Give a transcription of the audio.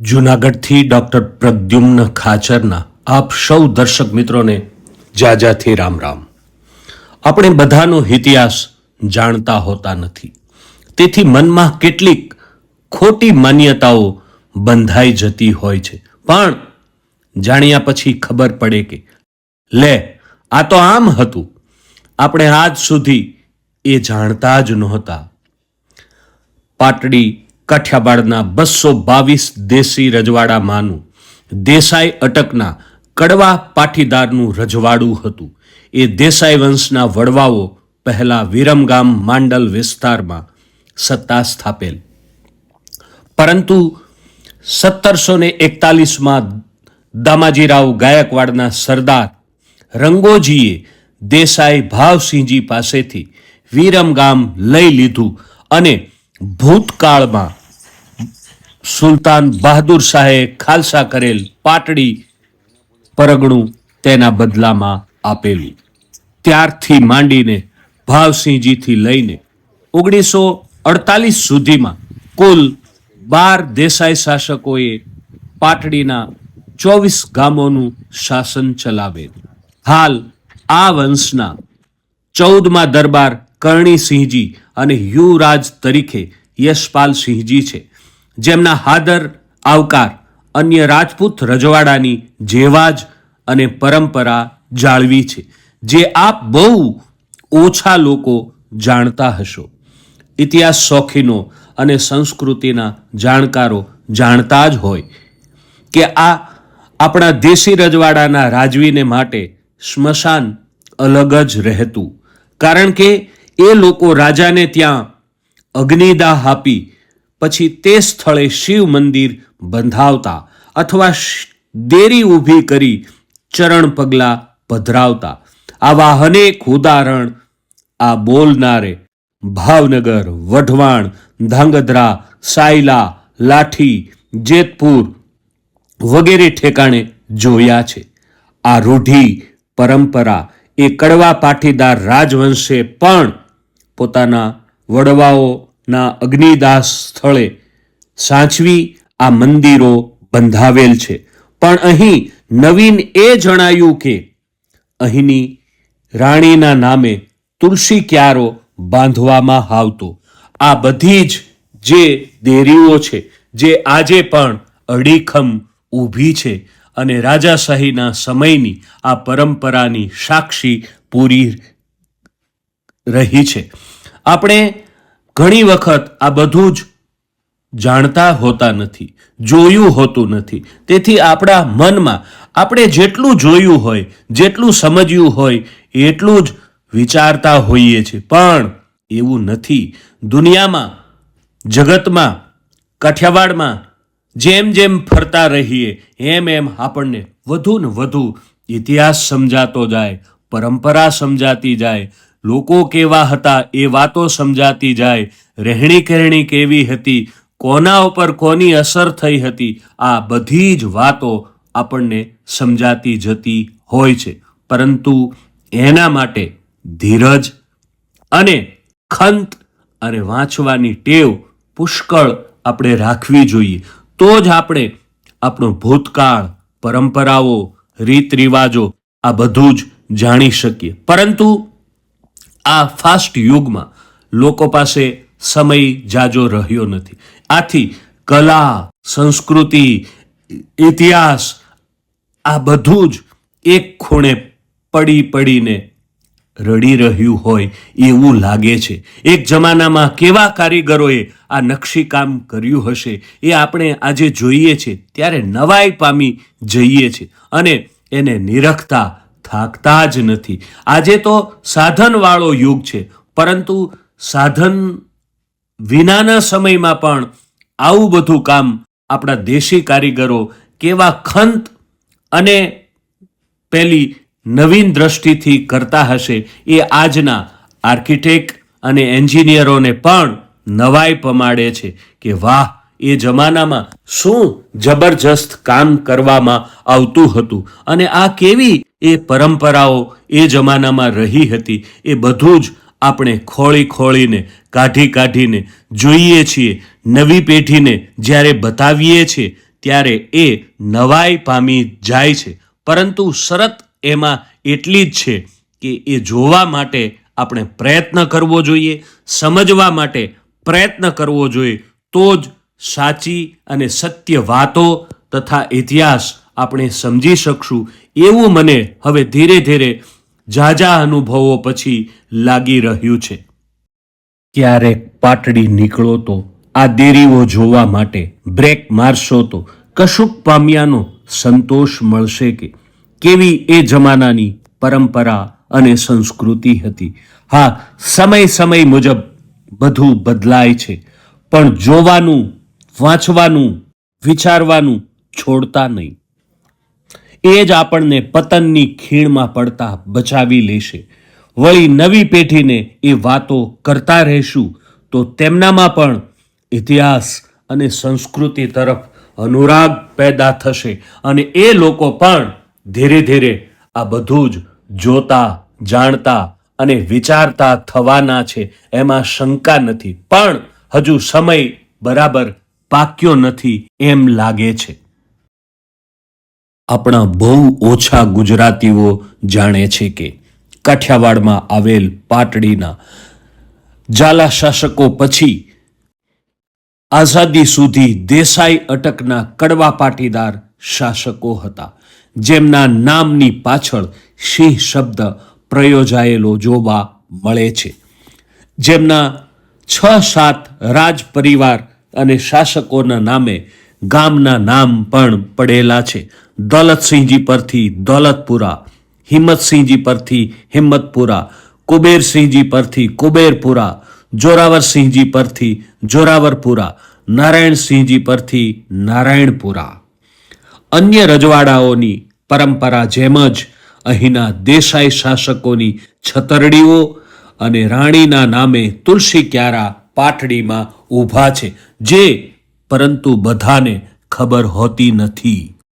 જૂનાગઢથી doctor Pradyumna ખાચરના આપ સૌ દર્શક મિત્રોને જાજાથી રામ રામ. આપણે બધાનો ઇતિહાસ જાણતા હોતા નથી. તેથી મનમાં કેટલીક ખોટી માન્યતાઓ બંધાઈ જતી હોય છે. પણ જાણ્યા પછી ખબર પડે કે, લે, આ તો આમ હતું. આપણે આજ સુધી એ જાણતા જ નહોતા. પાટડી કાઠિયાવાડના બસો બાવીસ દેશી રજવાડામાંનું દેસાઈ અટકના કડવા પાટીદારનું રજવાડું હતું. એ દેસાઈ વંશના વડવાઓ પહેલા વિરમગામ માંડલ વિસ્તારમાં સત્તા સ્થાપેલ. પરંતુ સત્તરસો ને એકતાલીસમાં દામાજીરાવ ગાયકવાડના સરદાર રંગોજીએ દેસાઈ ભાવસિંહજી પાસેથી વિરમગામ લઈ લીધું અને ભૂતકાળમાં સુલતાન બહાદુર શાહે ખાલસા કરેલ પાટડી પરગણું તેના બદલામાં આપેલું. ત્યારથી માંડીને ભાવસિંહજીથી લઈને ઓગણીસો અડતાલીસ સુધીમાં કુલ બાર દેસાઈ શાસકોએ પાટડીના ચોવીસ ગામોનું શાસન ચલાવેલું. હાલ આ વંશના ચૌદમાં દરબાર કરણીસિંહજી અને યુવરાજ તરીકે યશપાલસિંહજી છે. જેમના હાદર, આવકાર, અન્ય રાજપૂત રજવાડાની જેવા જ અને પરંપરા જાળવી છે, જે આપ બહુ ઓછા લોકો જાણતા હશો. ઇતિહાસ શોખીનો અને સંસ્કૃતિના જાણકારો જાણતા જ હોય કે આ આપણા દેશી રજવાડાના રાજવીને માટે સ્મશાન અલગ જ રહેતું. કારણ કે એ લોકો રાજાને ત્યાં અગ્નિદાહ આપી પછી તે સ્થળે શિવ મંદિર બંધાવતા અથવા દેરી ઊભી કરી ચરણ પગલા પધરાવતા. આવા અનેક ઉદાહરણ આ બોલનારે ભાવનગર, વઢવાણ, ધાંગધ્રા, સાયલા, લાઠી, જેતપુર વગેરે ઠેકાણે જોયા છે. આ રૂઢી પરંપરા એ કડવા પાટીદાર રાજવંશે પણ પોતાના વડવાઓના અગ્નિદાસ સ્થળે સાચવી આ મંદિરો બંધાવેલ છે. પણ અહીં નવીન એ જણાયું કે અહીંની રાણીના નામે તુલસી ક્યારો બાંધવામાં આવતો. આ બધી જ જે દેરીઓ છે, જે આજે પણ અડીખમ ઊભી છે અને રાજાશાહીના સમયની આ પરંપરાની સાક્ષી પૂરી રહી છે. આપણે ઘણી વખત આ બધું જ જાણતા હોતા નથી, જોયું હોતું નથી. તેથી આપણા મનમાં આપણે જેટલું જોયું હોય, જેટલું સમજ્યું હોય, એટલું જ વિચારતા હોઈએ છીએ. પણ એવું નથી. દુનિયામાં, જગતમાં, કાઠિયાવાડમાં જેમ જેમ ફરતા રહીએ, એમ એમ આપણને વધુ ને વધુ ઇતિહાસ સમજાતો જાય, પરંપરા સમજાતી જાય લોકો કેવા હતા એ વાતો સમજાતી જાય. રહેણી કહેણી કેવી હતી, કોના ઉપર કોની અસર થઈ હતી, આ બધી જ વાતો આપણને સમજાતી જતી હોય છે. પરંતુ એના માટે ધીરજ અને ખંત અને વાંચવાની ટેવ પુષ્કળ આપણે રાખવી જોઈએ. તો જ આપણે આપણો ભૂતકાળ, પરંપરાઓ રીત રિવાજો આ બધું જ જાણી શકીએ. પરંતુ આ ફાસ્ટ યુગમાં લોકો પાસે સમય જાજો રહ્યો નથી. આથી કલા, સંસ્કૃતિ, ઇતિહાસ, આ બધું જ એક ખૂણે પડી પડીને રડી રહ્યું હોય એવું લાગે છે. એક જમાનામાં કેવા કારીગરોએ આ નકશીકામ કર્યું હશે એ આપણે આજે જોઈએ છે. ત્યારે નવાઈ પામી જઈએ છે અને એને નિરખતા થાકતા જ નથી. આજે તો સાધનવાળો યુગ છે, પરંતુ સાધન વિનાના સમયમાં પણ આવું બધું કામ આપણા દેશી કારીગરો કેવા ખંત અને પેલી નવીન દ્રષ્ટિથી કરતા હશે એ આજના આર્કિટેક્ટ અને એન્જિનિયરોને પણ નવાઈ પમાડે છે કે વાહ, એ જમાનામાં શું જબરજસ્ત કામ કરવામાં આવતું હતું. અને આ કેવી એ પરંપરાઓ એ જમાનામાં રહી હતી. એ બધું જ આપણે ખોળી ખોળીને, કાઢી કાઢીને જોઈએ છીએ. નવી પેઢીને જ્યારે બતાવીએ છીએ, ત્યારે એ નવાઈ પામી જાય છે. પરંતુ શરત એમાં એટલી જ છે કે એ જોવા માટે આપણે પ્રયત્ન કરવો જોઈએ, સમજવા માટે પ્રયત્ન કરવો જોઈએ. તો જ સાચી અને સત્ય વાતો તથા ઇતિહાસ આપણે સમજી શકશું. એવું મને હવે ધીરે ધીરે ઝાઝા અનુભવો પછી લાગી રહ્યું છે. ક્યારેક પાટડી નીકળો તો આ દેરીઓ જોવા માટે બ્રેક મારશો તો કશુંક પામ્યાનો સંતોષ મળશે કે કેવી એ જમાનાની પરંપરા અને સંસ્કૃતિ હતી. હા, સમય સમય મુજબ બધું બદલાય છે, પણ જોવાનું, વાંચવાનું, વિચારવાનું છોડતા નહીં. એ જ આપણને પતનની ખીણમાં પડતા બચાવી લેશે. વળી નવી પેઢીને એ વાતો કરતા રહેશું તો તેમનામાં પણ ઇતિહાસ અને સંસ્કૃતિ તરફ અનુરાગ પેદા થશે અને એ લોકો પણ ધીરે ધીરે આ બધું જ જોતા, જાણતા અને વિચારતા થવાના છે. એમાં શંકા નથી. પણ હજુ સમય બરાબર પાક્યો નથી એમ લાગે છે. આપણા બહુ ઓછા ગુજરાતીઓ જાણે છે કે કાઠિયાવાડમાં આવેલ પાટડીના ઝાલા શાસકો પછી આઝાદી સુધી દેસાઈ અટકના કડવા પાટીદાર શાસકો હતા, જેમના નામની પાછળ સિંહ શબ્દ પ્રયોજાયેલો જોવા મળે છે. જેમના છ સાત રાજ પરિવાર અને શાસકોના નામે ગામના નામ પણ પડેલા છે. દૌલતસિંહજી પરથી દૌલતપુરા, હિંમતસિંહજી પરથી હિંમતપુરા, કુબેરસિંહજી પરથી કુબેરપુરા, જોરાવરસિંહજી પરથી જોરાવરપુરા, નારાયણસિંહજી પરથી નારાયણપુરા. અન્ય રજવાડાઓની પરંપરા જેમ જ અહીંના દેસાઈ શાસકોની છતરડીઓ અને રાણીના નામે તુલસી ક્યારા પાટડીમાં ઊભા છે, જે પરંતુ બધાને ખબર હોતી નથી.